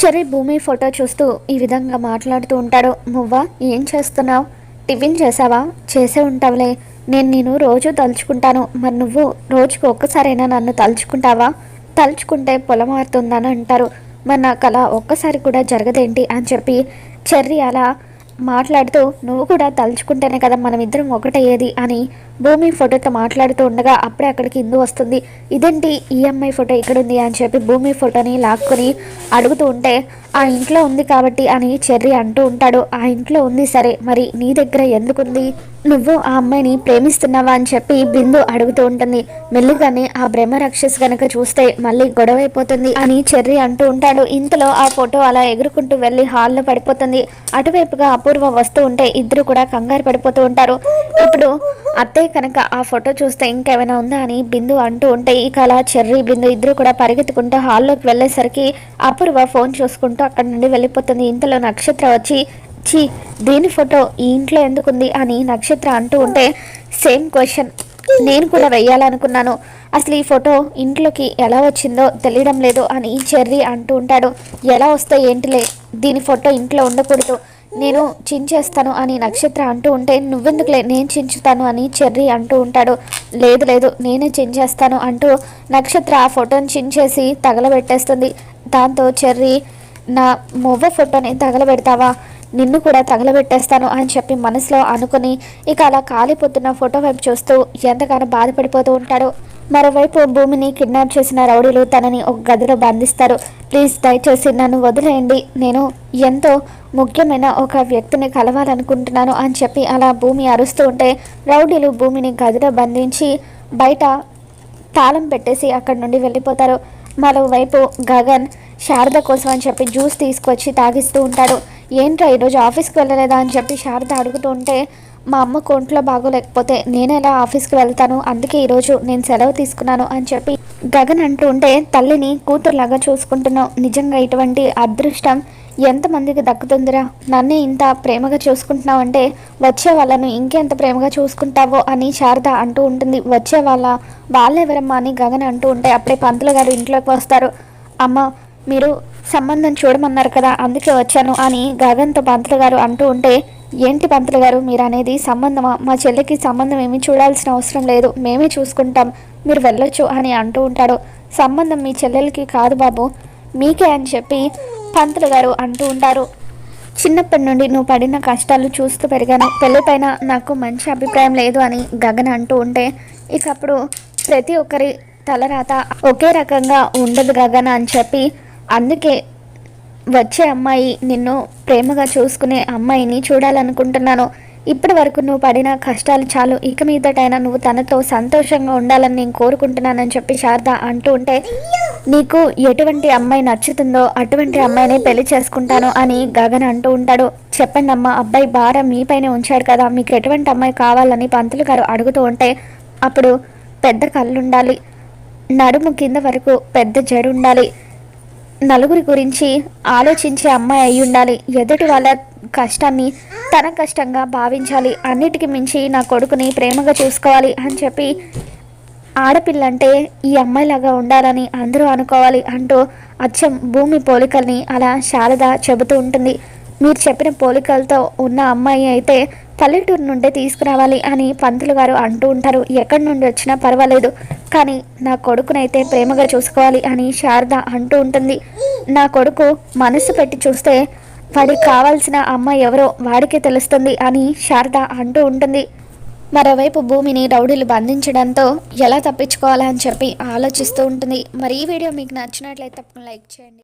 Cherry భూమి photo చూస్తూ ఈ విధంగా మాట్లాడుతూ ఉంటాడు. నువ్వా? ఏం చేస్తున్నావు? టిఫిన్ చేసావా? చేసే ఉంటావులే. నేను నేను రోజు తలుచుకుంటాను. మరి నువ్వు రోజుకు ఒక్కసారైనా నన్ను తలుచుకుంటావా? తలుచుకుంటే పొలం మారుతుందని అంటారు. మరి నాకు అలా ఒక్కసారి కూడా జరగదేంటి? అని చెప్పి చెర్రి అలా మాట్లాడుతూ నువ్వు కూడా తలుచుకుంటేనే కదా మనమిద్దరం ఒకటయ్యేది అని భూమి ఫోటోతో మాట్లాడుతూ ఉండగా అప్పుడే అక్కడికి ఇందు వస్తుంది. ఇదేంటి ఈ అమ్మాయి ఫోటో ఇక్కడుంది అని చెప్పి భూమి ఫోటోని లాక్కొని అడుగుతూ ఉంటే ఆ ఇంట్లో ఉంది కాబట్టి అని చెర్రీ అంటూ ఉంటాడు. ఆ ఇంట్లో ఉంది సరే మరి నీ దగ్గర ఎందుకుంది? నువ్వు ఆ అమ్మాయిని ప్రేమిస్తున్నావా అని చెప్పి బిందు అడుగుతూ ఉంటుంది. మెల్లిగానే ఆ బ్రహ్మ రాక్షస్ గనక చూస్తే మళ్ళీ గొడవ అయిపోతుంది అని చెర్రి అంటూ ఉంటాడు. ఇంతలో ఆ ఫోటో అలా ఎగురుకుంటూ వెళ్ళి హాల్లో పడిపోతుంది. అటువైపుగా అపూర్వ వస్తూ ఉంటే ఇద్దరు కూడా కంగారు పడిపోతూ ఉంటారు. ఇప్పుడు అత్తయ్య కనుక ఆ ఫోటో చూస్తే ఇంకేమైనా ఉందా అని బిందు అంటూ ఉంటే ఇక అలా చెర్రీ బిందు ఇద్దరు కూడా పరిగెత్తుకుంటూ హాల్లోకి వెళ్ళేసరికి అపూర్వ ఫోన్ చూసుకుంటూ అక్కడి నుండి వెళ్ళిపోతుంది. ఇంతలో నక్షత్ర వచ్చి ఛీ దీని ఫోటో ఈ ఇంట్లో ఎందుకుంది? అని నక్షత్ర అంటూ ఉంటే సేమ్ క్వశ్చన్. నేను కూడా వెయ్యాలనుకున్నాను. అసలు ఈ ఫోటో ఇంట్లోకి ఎలా వచ్చిందో తెలియడం లేదు అని చెర్రీ అంటూ ఉంటాడు. ఎలా వస్తే ఏంటిలే? దీని ఫోటో ఇంట్లో ఉండకూడదు. నేను చించేస్తాను అని నక్షత్ర అంటూ ఉంటే నువ్వెందుకులే? నేను చించుతాను అని చెర్రీ అంటూ ఉంటాడు. లేదు లేదు నేనే చించేస్తాను అంటూ నక్షత్ర ఆ ఫోటోని చించేసి తగలబెట్టేస్తుంది. దాంతో చెర్రీ నా మువ్వ ఫోటోని తగలబెడతావా? నిన్ను కూడా తగలబెట్టేస్తాను అని చెప్పి మనసులో అనుకుని ఇక అలా కాలిపోతున్న ఫోటో వైపు చూస్తూ ఎంతగానో బాధపడిపోతూ ఉంటాడు. మరోవైపు భూమిని కిడ్నాప్ చేసిన రౌడీలు తనని ఒక గదిలో బంధిస్తారు. ప్లీజ్ దయచేసి నన్ను వదిలేయండి. నేను ఎంతో ముఖ్యమైన ఒక వ్యక్తిని కలవాలనుకుంటున్నాను అని చెప్పి అలా భూమి అరుస్తూ ఉంటే రౌడీలు భూమిని గదిలో బంధించి బయట తాళం పెట్టేసి అక్కడి నుండి వెళ్ళిపోతారు. మరోవైపు గగన్ శారద కోసం అని చెప్పి జ్యూస్ తీసుకొచ్చి తాగిస్తూ ఉంటాడు. ఏంట్రా ఈరోజు ఆఫీస్కి వెళ్ళలేదా అని చెప్పి శారద అడుగుతూ ఉంటే మా అమ్మ ఒంట్లో బాగోలేకపోతే నేను ఎలా ఆఫీస్కి వెళ్తాను? అందుకే ఈరోజు నేను సెలవు తీసుకున్నాను అని చెప్పి గగన్ అంటూ ఉంటే తల్లిని కూతురులాగా చూసుకుంటున్నావు. నిజంగా ఇటువంటి అదృష్టం ఎంతమందికి దక్కుతుందిరా? నన్నే ఇంత ప్రేమగా చూసుకుంటున్నావు అంటే వచ్చే వాళ్ళను ఇంకెంత ప్రేమగా చూసుకుంటావో అని శారద అంటూ ఉంటుంది. వచ్చే వాళ్ళ వాళ్ళెవరమ్మా అని గగన్ అంటూ ఉంటే అప్పుడే పంతులు గారు ఇంట్లోకి వస్తారు. అమ్మ మీరు సంబంధం చూడమన్నారు కదా అందుకే వచ్చాను అని గగన్తో పంతులు గారు అంటూ ఉంటే ఏంటి పంతులు గారు? మీరు అనేది సంబంధమా? మా చెల్లికి సంబంధం ఏమీ చూడాల్సిన అవసరం లేదు. మేమే చూసుకుంటాం. మీరు వెళ్ళొచ్చు అని అంటూ ఉంటాడు. సంబంధం మీ చెల్లెలకి కాదు బాబు. మీకే అని చెప్పి పంతులు గారు అంటూ ఉంటారు. చిన్నప్పటి నుండి నువ్వు పడిన కష్టాలు చూస్తూ పెరిగాను. పెళ్ళిపైన నాకు మంచి అభిప్రాయం లేదు అని గగన్ అంటూ ఉంటే ఇకప్పుడు ప్రతి ఒక్కరి తలరాత ఒకే రకంగా ఉండదు గగన్ అని చెప్పి అందుకే వచ్చే అమ్మాయి నిన్ను ప్రేమగా చూసుకునే అమ్మాయిని చూడాలనుకుంటున్నాను. ఇప్పటి వరకు నువ్వు పడిన కష్టాలు చాలు. ఇక మీదటైనా నువ్వు తనతో సంతోషంగా ఉండాలని నేను కోరుకుంటున్నానని చెప్పి శారద అంటూ ఉంటే నీకు ఎటువంటి అమ్మాయి నచ్చుతుందో అటువంటి అమ్మాయిని పెళ్ళి చేసుకుంటాను అని గగన్ అంటూ ఉంటాడు. చెప్పండి అమ్మ అబ్బాయి భారం మీపైనే ఉంచాడు కదా. మీకు ఎటువంటి అమ్మాయి కావాలని పంతులు గారు అడుగుతూ ఉంటే అప్పుడు పెద్ద కళ్ళు ఉండాలి నడుము కింద వరకు పెద్ద జడు ఉండాలి నలుగురి గురించి ఆలోచించే అమ్మాయి అయి ఉండాలి. ఎదుటి వాళ్ళ కష్టాన్ని తన కష్టంగా భావించాలి. అన్నిటికీ మించి నా కొడుకుని ప్రేమగా చూసుకోవాలి అని చెప్పి ఆడపిల్ల అంటే ఈ అమ్మాయిలాగా ఉండాలని అందరూ అనుకోవాలి అంటూ అచ్చం భూమి పోలికల్ని అలా శారద చెబుతూ ఉంటుంది. మీరు చెప్పిన పోలికలతో ఉన్న అమ్మాయి అయితే పల్లెటూరు నుండే తీసుకురావాలి అని పంతులు గారు అంటూ ఉంటారు. ఎక్కడి నుండి వచ్చినా పర్వాలేదు. కానీ నా కొడుకునైతే ప్రేమగా చూసుకోవాలి అని శారద అంటూ ఉంటుంది. నా కొడుకు మనసు పెట్టి చూస్తే వాడికి కావాల్సిన అమ్మాయి ఎవరో వాడికే తెలుస్తుంది అని శారద అంటూ ఉంటుంది. మరోవైపు భూమిని రౌడీలు బంధించడంతో ఎలా తప్పించుకోవాలని చెప్పి ఆలోచిస్తూ ఉంటుంది. మరి ఈ వీడియో మీకు నచ్చినట్లయితే తప్పకుండా లైక్ చేయండి.